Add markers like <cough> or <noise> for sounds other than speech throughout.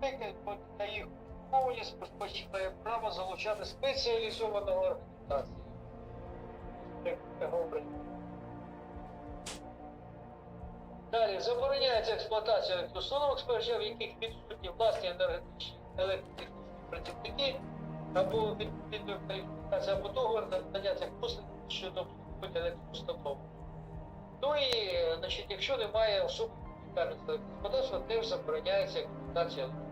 безпеки на їх повність має право залучати спеціалізовану організацію. Далі забороняється експлуатація електроустановок споживачів, в яких відсутні власні енергетичні електротехнічні працівники або відповідної кваліфікації або договір на надання цих послуг щодо електроустановок. Ну і, значить, якщо немає особи господарства, теж забороняється експлуатація електроустановок.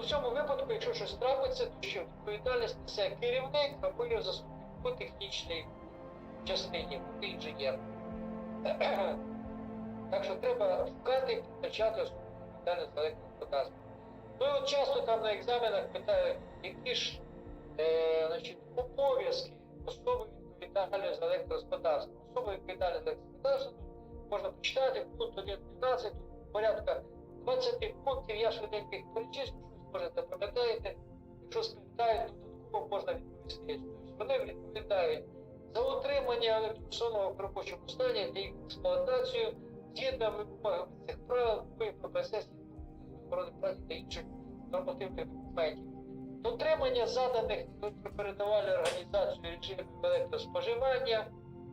В цьому випадку, якщо щось трапиться, то що відповідальність несе керівник або його заступник по технічній частині, інженер. <clears throat> Так що треба шукати і особу відповідальність за електрогосподарство. Ну і от часто там на екзаменах питають, які ж е, значить, обов'язки особи відповідальної за електрогосподарство. Особа відповідальна за електрогосподарство, можна почитати, пункт 1.12, тут порядка 20 пунктів, я швиденько їх перечислю, може запам'ятаєте. Якщо спитають, додатково можна відповісти. Тобто вони відповідають за утримання електроустановок в робочому стані та їх експлуатацію згідно вимогами цих правил ППСС охорони праці та інших нормативних документів. Дотримання заданих електропередавальною організацією режимів електроспоживання,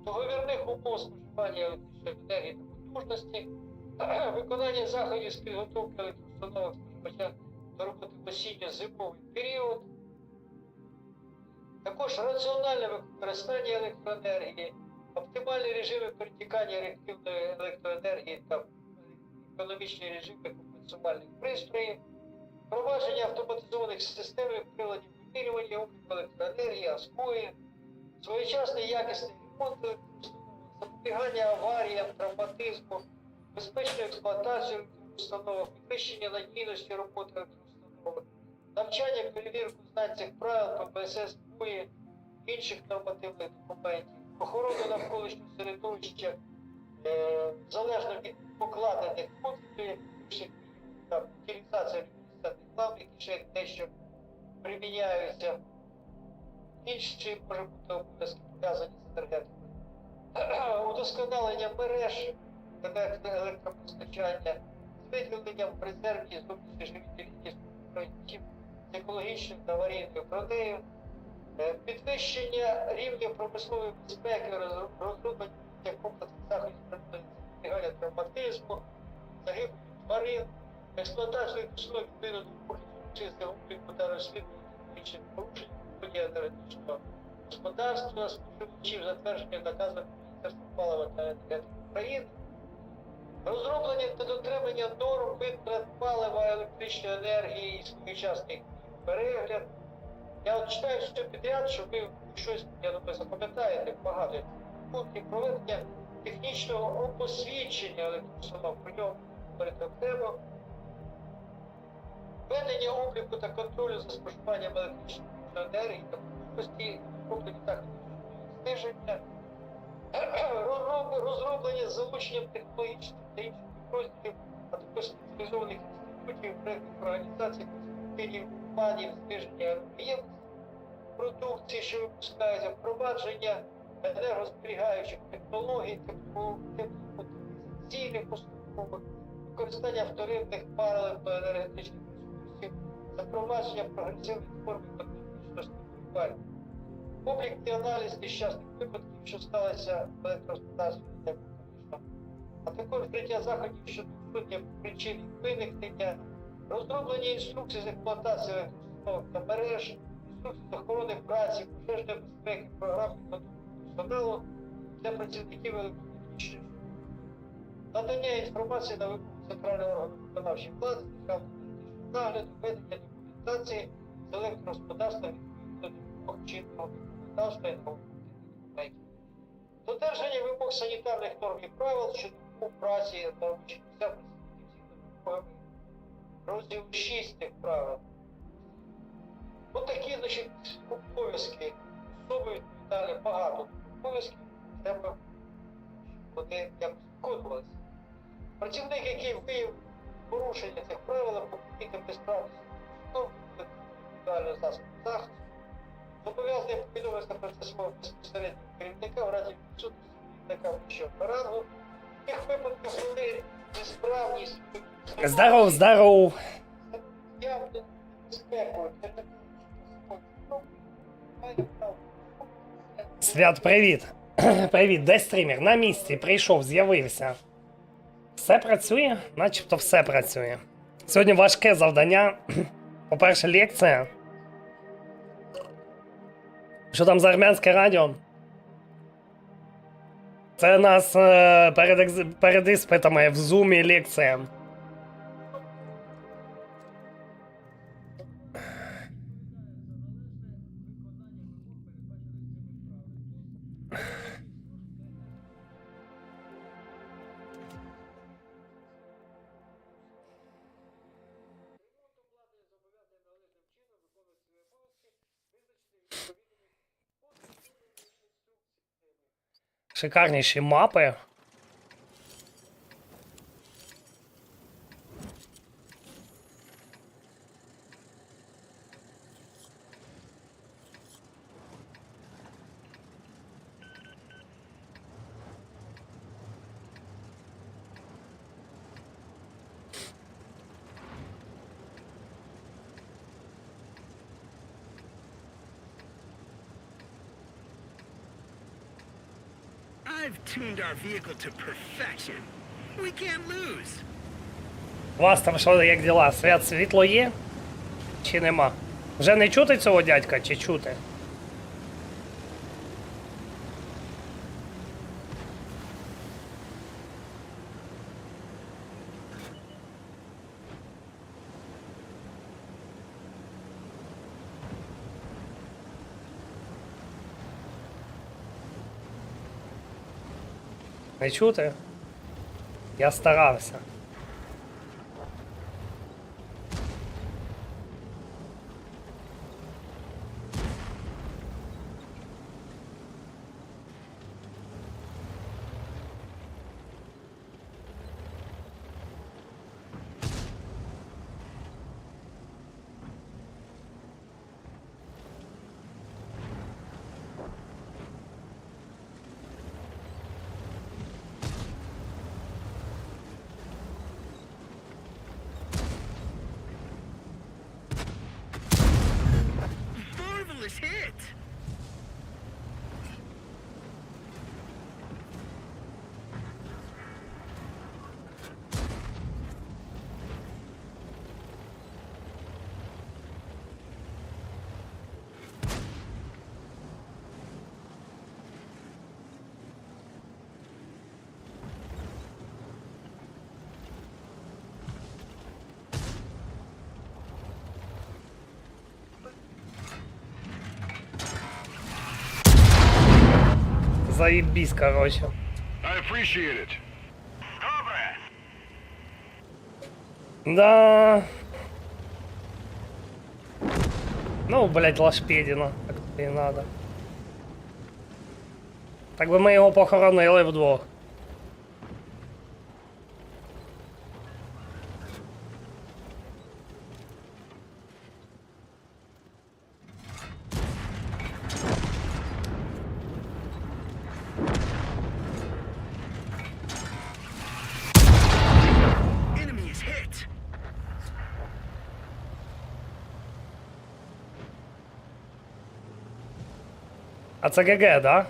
договірних умов споживання електричної енергії та потужності, <clears throat> виконання заходів з підготовки електроустановок споживача в осінньо-зимовий період, також раціональне використання електроенергії, оптимальні режими перетікання реактивної електроенергії та економічні режими компенсувальних пристроїв, впровадження автоматизованих систем і приладів вимірювання обліку електроенергії, АСКОї, своєчасний якісний ремонт запобігання аваріям, травматизму, безпечну експлуатацію електроустановок, підвищення надійності роботи електроустановок, навчання перевірку знань цих правил ППСС БУЄ, інших нормативних документів, охорону навколишнього середовища, е, залежно від покладених функцій, утилізація університетних плав, які ще дещо приміняються, інші може бути обов'язки пов'язані з енергетикою, <clears throat> удосконалення мереж електро- електропостачання, з виділенням в резерві зовнішньої живітельності проєктів з екологічною та бронею, е, підвищення рівня промислової безпеки, роз- розроблення комплексних заходів запобігання травматизму, загибелі тварин, експлуатацію установ відповідно погляду обліку та розслідування технічних порушень енергетичного господарства, споживачів затвердження наказу Міністерства палива та енергетики України, розроблення та дотримання норм витрат палива, електричної енергії і своєчасний перегляд. Я от читаю все підряд, щоб ви щось, я думаю, запам'ятаєте багато. Пунктів проведення технічного опосвідчення електроустанов, про нього говорити окремо, ведення обліку та контролю за споживанням електричної енергії та можливості роблення заходів зниження, розроблення з залученням технологічних та інших підрозділів, а також спеціалізованих інститутів, проєктних організацій, консультантів, планів зниження об'ємності продукції, що випускається, впровадження енергозберігаючих технологій, тепло- теплоутилізаційних поступових, використання вторинних палив та енергетичних ресурсів, запровадження прогресивних форм економічного стимулювання, облік та аналіз нещасних випадків, що сталися в економічно, а також вкриття заходів щодо причин виникнення, розроблення інструкцій з експлуатації електроустановок та мереж, інструкцій з охорони праці, пожежної безпеки, програм персоналу для працівників електротехнічних надання інформації на вимогу центрального органу виконавчої влади, нагляду, ведення документації з електрогосподарства відповідно до чинного законодавства і нормативних документів. Додержання вимог санітарних норм і правил щодо праці робочих місцях працівників з 6 тих правил. Ось такі, значить, обов'язки особи відповідальні багато обов'язків, треба, вони якось виконувалися. Працівник, який виявив порушення цих правил, помітив безправність установ, відповідального захисту, зобов'язаний повідомити про це свого безпосереднього керівника в разі відсутності керівника вищого рангу. В тих випадках, коли несправність має право. Свят, привіт. <clears throat> Привіт, де стрімер? На місці, прийшов, з'явився. Все працює? Начебто все працює. Сьогодні важке завдання. <clears throat> По-перше, лекція. Що там за армянське радіо? Це нас е, перед, екз- перед іспитами в зумі лекція. Шикарніші мапи. I've tuned our vehicle to perfection. We can't lose. У вас там що, як діла? Свят світло є? Чи нема? Вже не чути цього дядька, чи чути? Не чути? Я старався. Заебись, короче. I appreciate it. Да. Ну, блядь, лашпедіна. Так і надо. Так би ми його похоронили вдвох. A CGG, da?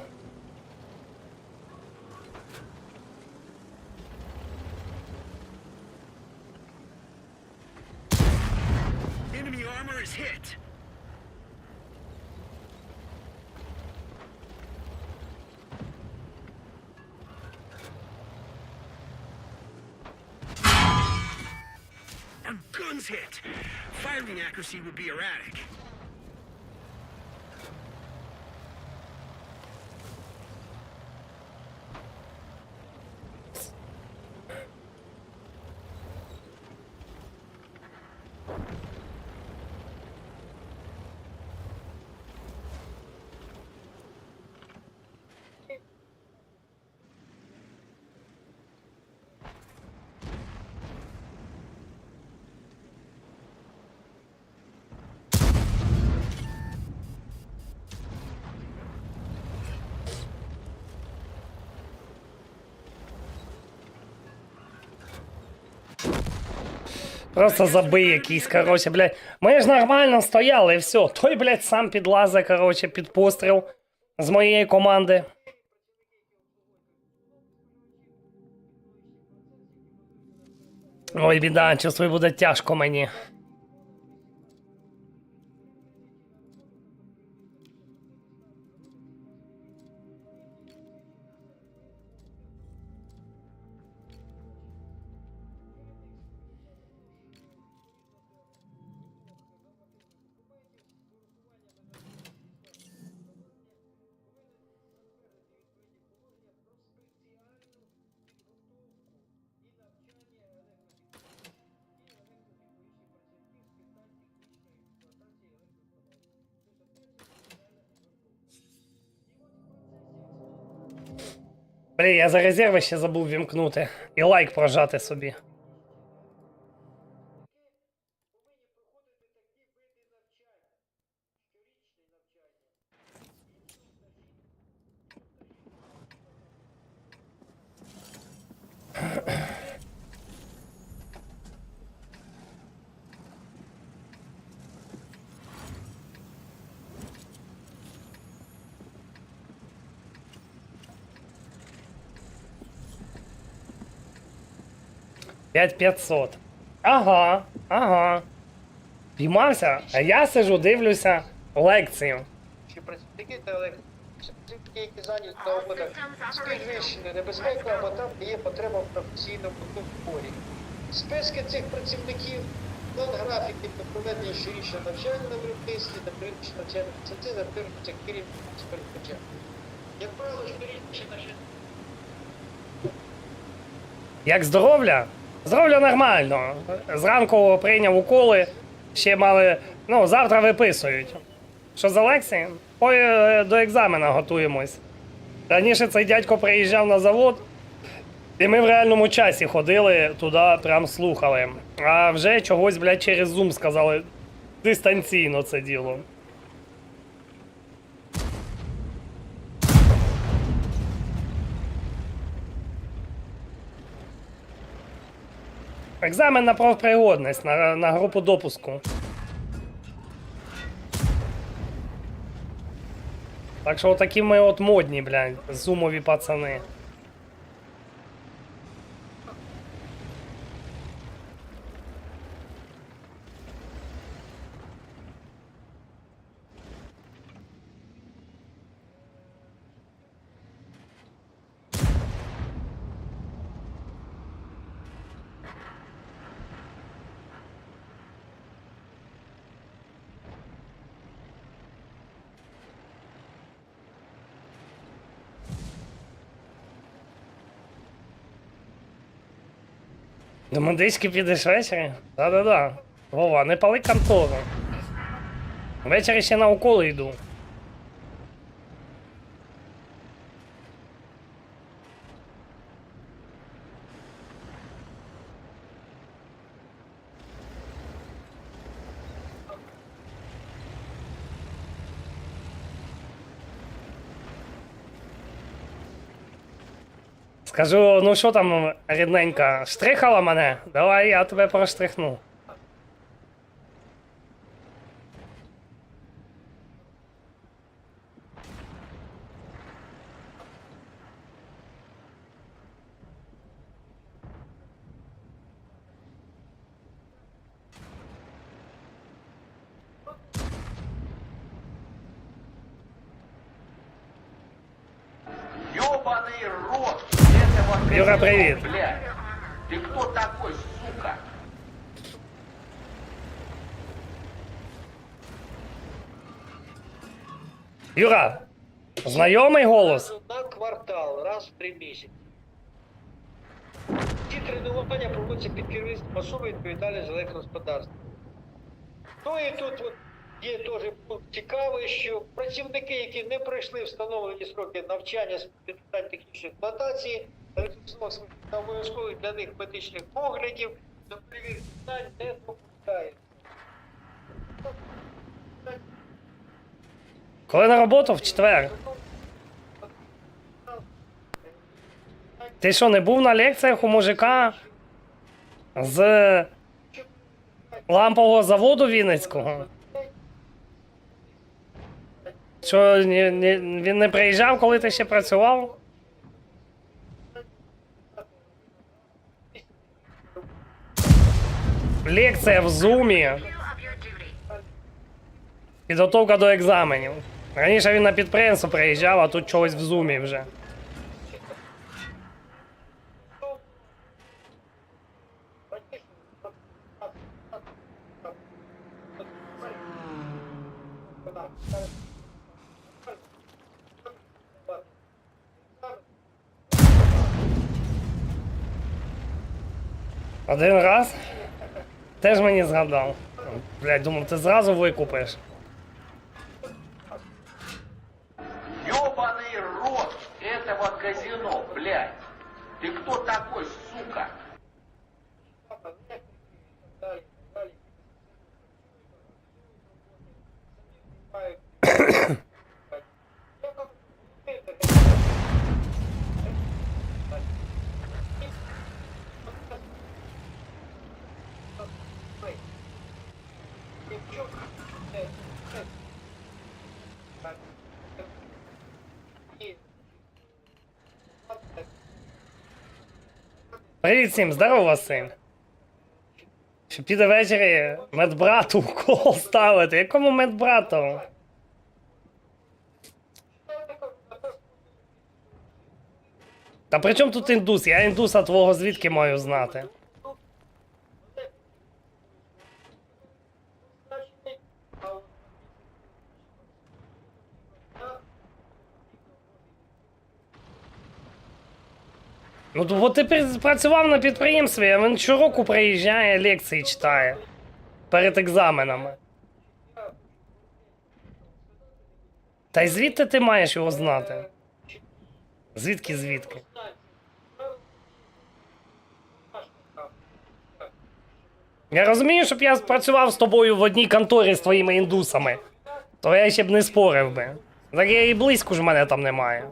guns hit. Firing accuracy would be erratic. Просто забий якийсь, короче, блядь. Ми ж нормально стояли і все. Той, блядь, сам підлазе, короче, під постріл з моєї команди. Ой, біда, чувствую, буде тяжко мені. Блін, я за резерви ще забув вімкнути. І лайк прожати собі. П'ять 500. Ага, ага. Піймався, а я сижу, дивлюся лекцію. Чи працівники працівники, які зайняті на з підвищеною або там, є потреба в професійному підборі. Списки цих працівників, план графіки та проведення щорічного навчання на виробництві та періодичне навчання це затверджується керівником спецпочатку. Як правило, щорічне навчання Як здоров'я? Здоров'я нормально. Зранку прийняв уколи, ще мали. Ну, завтра виписують. Що за лекції? Ой, е, до екзамена готуємось. Раніше цей дядько приїжджав на завод, і ми в реальному часі ходили туди, прям слухали. А вже чогось, блядь, через Zoom сказали дистанційно це діло. Екзамен на правопригодність на, на групу допуску. Так що отакі ми от модні, блядь, зумові пацани. До медички підеш ввечері? Да-да-да. Вова, не пали контору. Ввечері ще на уколи йду. Скажу, ну що там, рідненька, штрихала мене? Давай я тебе проштрихну. Ёбаный рот Юра, блядь. Ты кто такой, сука? Юра, знайомий голос? на квартал, раз в три місяці. Ці тренування проводяться під керівництвом особи відповідальної за електрогосподарство. Ну і тут от є теж цікавий, що працівники, які не пройшли встановлені строки навчання з питань технічної експлуатації, та обов'язкових для них медичних поглядів, до перевірки не допускається. Коли на роботу в четвер. Ти що, не був на лекціях у мужика з лампового заводу Вінницького. Що він не приїжджав, коли ти ще працював? Лекція в зумі. Підготовка до екзаменів. Раніше він на підприємство приїжджав, а тут чогось в зумі вже. Один раз? Теж мені згадав. Блять, думав, ти зразу викупиш. Привіт всім, здорово Василь. Що піде ввечері медбрату укол ставити. Якому медбрату? Та при чому тут індус? Я індуса твого звідки маю знати? Ну, от ти працював на підприємстві, а він щороку приїжджає, лекції читає перед екзаменами. Та й звідти ти маєш його знати? Звідки звідки? Я розумію, щоб я працював з тобою в одній конторі з твоїми індусами, то я ще б не спорив би. Так я і близько ж мене там немає.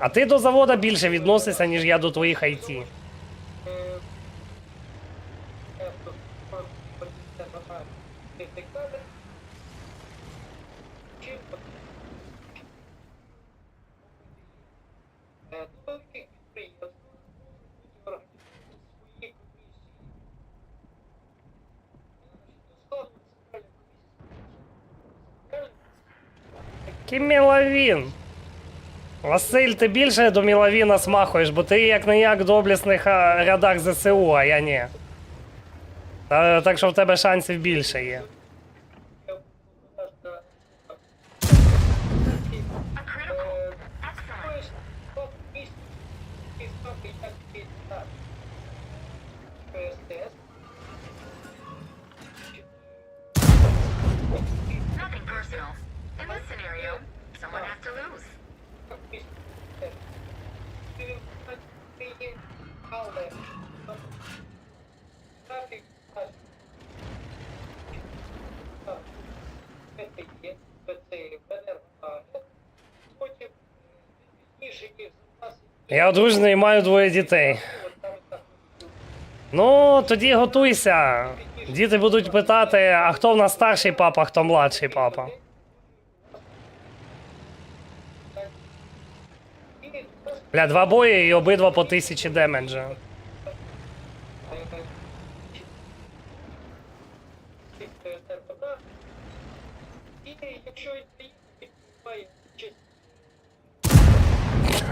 А ти до завода більше відносишся, ніж я до твоїх IT. Який міловін. Василь, ти більше до Мілавіна смахуєш, бо ти як не як доблісних рядах ЗСУ, а я ні. Та, так що в тебе шансів більше є. Я одружений і маю двоє дітей. Ну, тоді готуйся. Діти будуть питати, а хто в нас старший папа, хто младший папа. Бля, два бої і обидва по тисячі демеджа. Якщо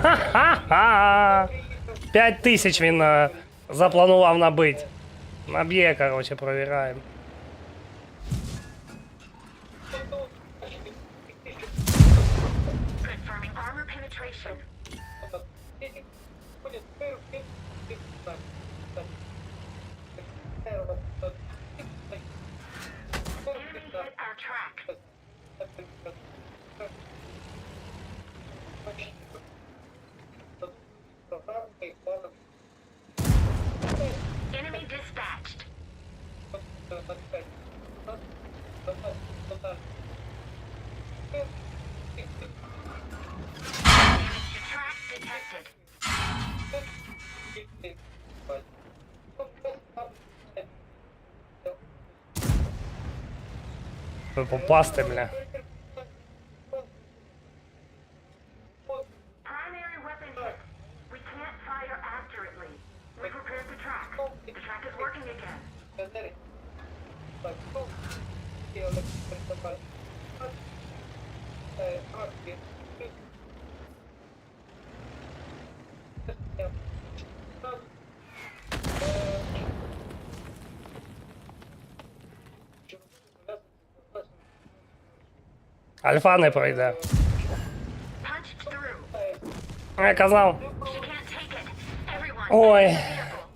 Ха-ха! П'ять тисяч він е, запланував набити. Наб'є, короче, провіраємо. Confirming armor penetration. Enemy hit our Попасти, бля. Primary weapon Альфа не пройде. Я казав. Ой.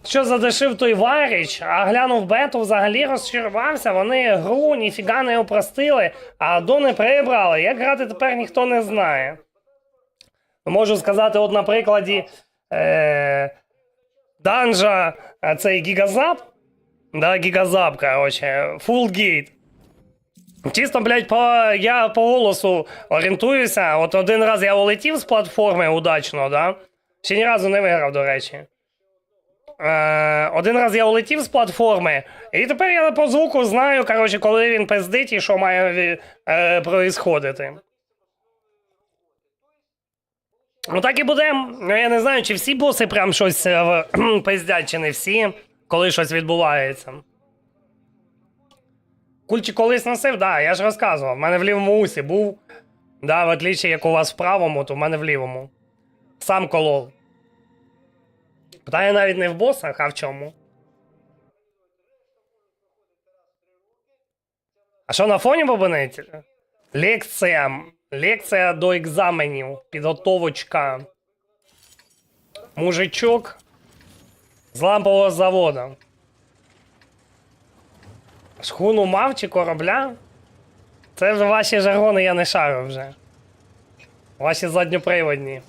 Що задешив той Варіч, а глянув бету, взагалі розчарувався. Вони гру ніфіга не опростили, а дони прибрали. Як грати тепер ніхто не знає. Можу сказати, от на прикладі е, данжа е, цей гігазап. Да, гігазап, короче, фулгейт. Чисто, блядь, по, я по голосу орієнтуюся. От один раз я улетів з платформи удачно, да? Ще ні разу не виграв, до речі. Е, один раз я улетів з платформи, і тепер я по звуку знаю, коротше, коли він пиздить і що має е, происходити. Ну так і буде. Ну я не знаю, чи всі боси прям щось е, <clears throat> пиздять, чи не всі, коли щось відбувається. Кульчик колись носив, да, я ж розказував. В мене в лівому усі був. Да, в отличі, як у вас в правому, то в мене в лівому. Сам колов. Питання навіть не в босах, а в чому. А що на фоні бабинець? Лекція. Лекція до екзаменів. Підготовочка. Мужичок з лампового заводу. Шхуну мав чи корабля? Це вже ваші жаргони, я не шарю вже. Ваші задньоприводні.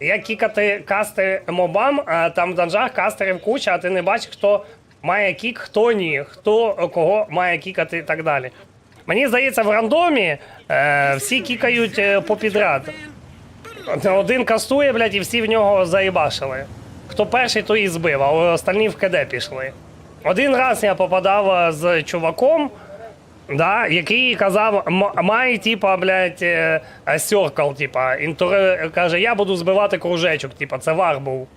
Як кікати касти мобам, а там в данжах кастерів куча, а ти не бачиш, хто має кік, хто ні, хто кого має кікати і так далі. Мені здається, в рандомі е, всі кікають е, попідряд. Один кастує, блядь, і всі в нього заїбашили. Хто перший, то і збив, а остальні в КД пішли. Один раз я попадав е, з чуваком, да, який казав, м- має, типа, блядь, е, е, сьоркал, типа, каже, я буду збивати кружечок, типа, це вар був.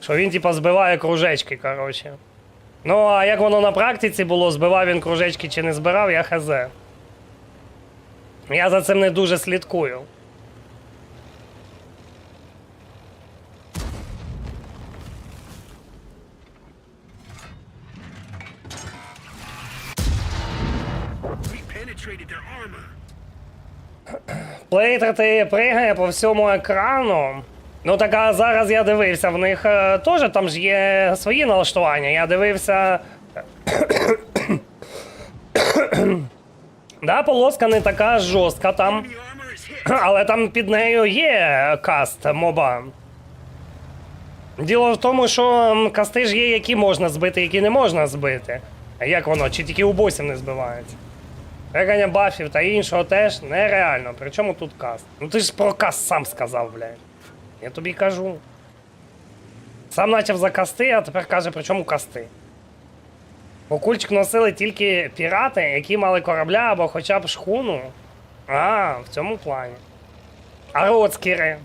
Що він, типа, збиває кружечки, коротше. Ну, а як воно на практиці було, збивав він кружечки чи не збирав, я хз. Я за цим не дуже слідкую. Плейтрати пригає по всьому екрану. Ну так а зараз я дивився, в них е, теж там ж є свої налаштування. Я дивився. <coughs> да, полоска не така жорстка там, <coughs> але там під нею є каст моба. Діло в тому, що касти ж є, які можна збити, які не можна збити. Як воно? Чи тільки у босів не збивається? Регання бафів та іншого теж нереально. Причому тут каст? Ну ти ж про каст сам сказав, блядь. Я тобі кажу. Сам почав за касти, а тепер каже, при чому касти. Бо кульчик носили тільки пірати, які мали корабля або хоча б шхуну. А, в цьому плані. А роцкіри.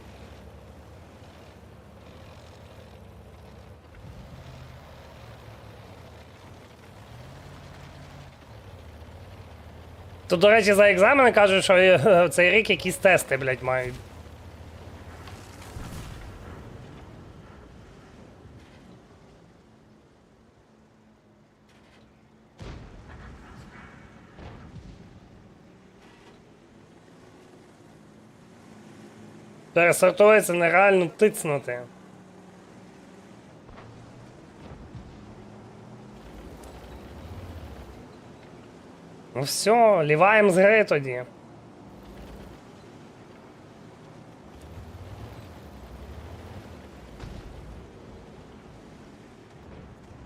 Тут, до речі, за екзамени кажуть, що е, <laughs> цей рік якісь тести, блядь, мають. Пересортується нереально тицнути. Ну все, ліваємо з гри тоді.